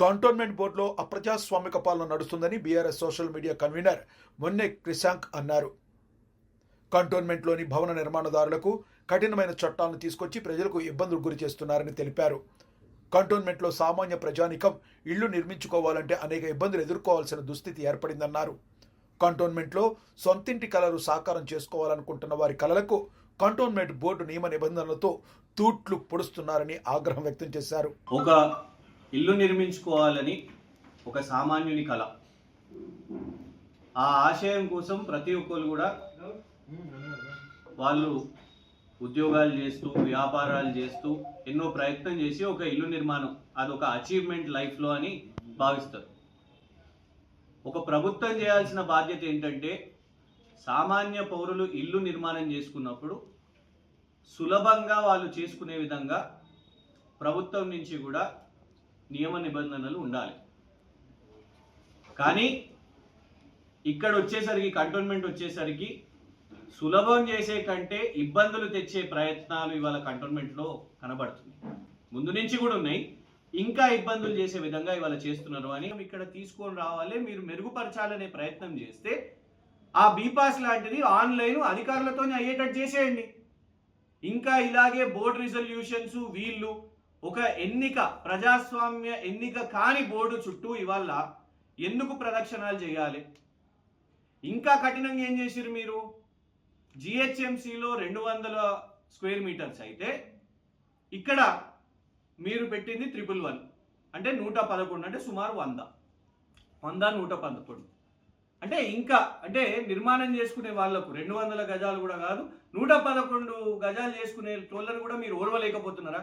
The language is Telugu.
కంటోన్మెంట్ బోర్డులో అప్రజాస్వామిక పాలన నడుస్తుందని బీఆర్ఎస్ సోషల్ మీడియా కన్వీనర్ మొన్నే క్రిశాంక్ అన్నారు. కంటోన్మెంట్లోని భవన నిర్మాణదారులకు కఠినమైన చట్టాలను తీసుకొచ్చి ప్రజలకు ఇబ్బందులు గురి చేస్తున్నారని తెలిపారు. కంటోన్మెంట్లో సామాన్య ప్రజానికం ఇళ్ళు నిర్మించుకోవాలంటే అనేక ఇబ్బందులు ఎదుర్కోవాల్సిన దుస్థితి ఏర్పడిందన్నారు. కంటోన్మెంట్లో సొంతింటి కలలు సాకారం చేసుకోవాలనుకుంటున్న వారి కలలకు కంటోన్మెంట్ బోర్డు నియమ నిబంధనలతో తూట్లు పొడుస్తున్నారని ఆగ్రహం వ్యక్తం చేశారు. ఒక ఇల్లు నిర్మించుకోవాలని ఒక సామాన్యుని కళ ఆ ఆశయం కోసం ప్రతి ఒక్కరు కూడా వాళ్ళు ఉద్యోగాలు చేస్తూ వ్యాపారాలు చేస్తూ ఎన్నో ప్రయత్నం చేసి ఒక ఇల్లు నిర్మాణం అదొక అచీవ్మెంట్ లైఫ్లో అని భావిస్తారు. ఒక ప్రభుత్వం చేయాల్సిన బాధ్యత ఏంటంటే సామాన్య పౌరులు ఇల్లు నిర్మాణం చేసుకున్నప్పుడు సులభంగా వాళ్ళు చేసుకునే విధంగా ప్రభుత్వం నుంచి కూడా నియమ నిబంధనలు ఉండాలి. కానీ ఇక్కడ వచ్చేసరికి కంటోన్మెంట్ వచ్చేసరికి సులభం చేసే కంటే ఇబ్బందులు తెచ్చే ప్రయత్నాలు ఇవాళ కంటోన్మెంట్లో కనబడుతుంది ముందు నుంచి కూడా ఉన్నాయి. ఇంకా ఇబ్బందులు చేసే విధంగా ఇవాళ చేస్తున్నారు అని ఇక్కడ తీసుకొని రావాలి. మీరు మెరుగుపరచాలనే ప్రయత్నం చేస్తే ఆ బీపాస్ లాంటిది ఆన్లైన్ అధికారులతోనే అయ్యేటట్టు చేసేయండి. ఇంకా ఇలాగే బోర్డు రిజల్యూషన్స్ వీళ్ళు ఒక ఎన్నిక ప్రజాస్వామ్య ఎన్నిక కాని బోర్డు చుట్టూ ఇవాళ ఎందుకు ప్రదక్షిణాలు చేయాలి? ఇంకా కఠినంగా ఏం చేసిరు మీరు? జిహెచ్ఎంసిలో రెండు వందల స్క్వేర్ మీటర్స్ అయితే ఇక్కడ మీరు పెట్టింది త్రిపుల్ వన్. అంటే నూట పదకొండు అంటే సుమారు వంద. వంద నూట పదకొండు. అంటే ఇంకా అంటే నిర్మాణం చేసుకునే వాళ్ళకు రెండు వందల గజాలు కూడా కాదు నూట పదకొండు గజాలు చేసుకునే టోళ్ళను కూడా మీరు ఓర్వలేకపోతున్నారా?